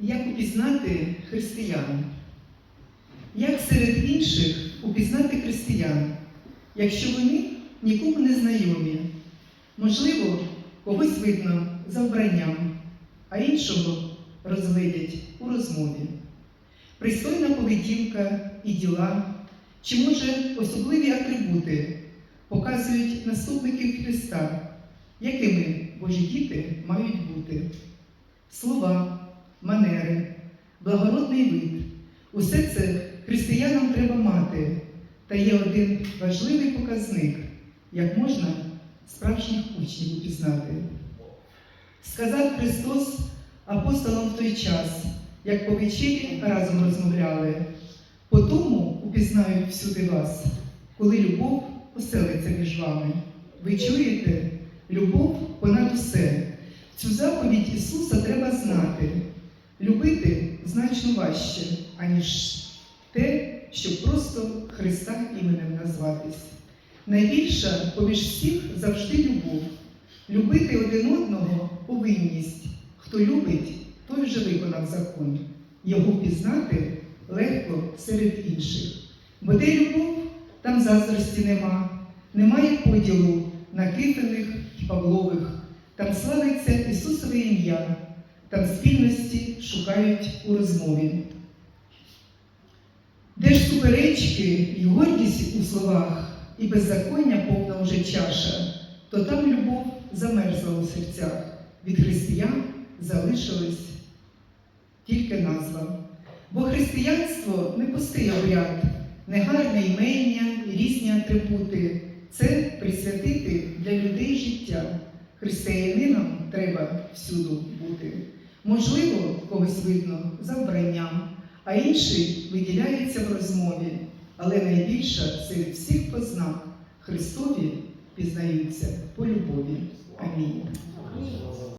Як упізнати християн? Як серед інших упізнати християн, якщо вони нікому не знайомі? Можливо, когось видно за вбранням, а іншого розглядять у розмові. Пристойна поведінка і діла, чи може особливі атрибути показують наступників Христа, якими Божі діти мають бути. Слова, манери, благородний вид усе це християнам треба мати, та є один важливий показник, як можна справжніх учнів упізнати. Сказав Христос апостолам в той час, як по вечері разом розмовляли, по тому упізнають всюди вас, коли любов оселиться між вами. Ви чуєте? Любов понад усе. Цю заповідь Ісуса треба знати. Любити значно важче, аніж те, щоб просто Христа іменем назватись. Найбільша поміж всіх завжди любов. Любити один одного повинність. Хто любить, той вже виконав закон. Його пізнати легко серед інших. Бо де любов, там заздрості нема, немає поділу на Кифиних і Павлових, там славиться Ісусове ім'я, там спільності шукають у розмові. Де ж суперечки і гордість у словах, і беззаконня повна вже чаша, то там любов замерзла у серцях, від християн залишилась тільки назва. Бо християнство не пустий обряд, не гарне імення і різні атрибути. Це присвятити для людей життя. Християнинам треба всюду бути. Можливо, когось видно за вбранням, а інший виділяється в розмові. Але найбільше серед всіх познак Христові пізнаються по любові. Амінь.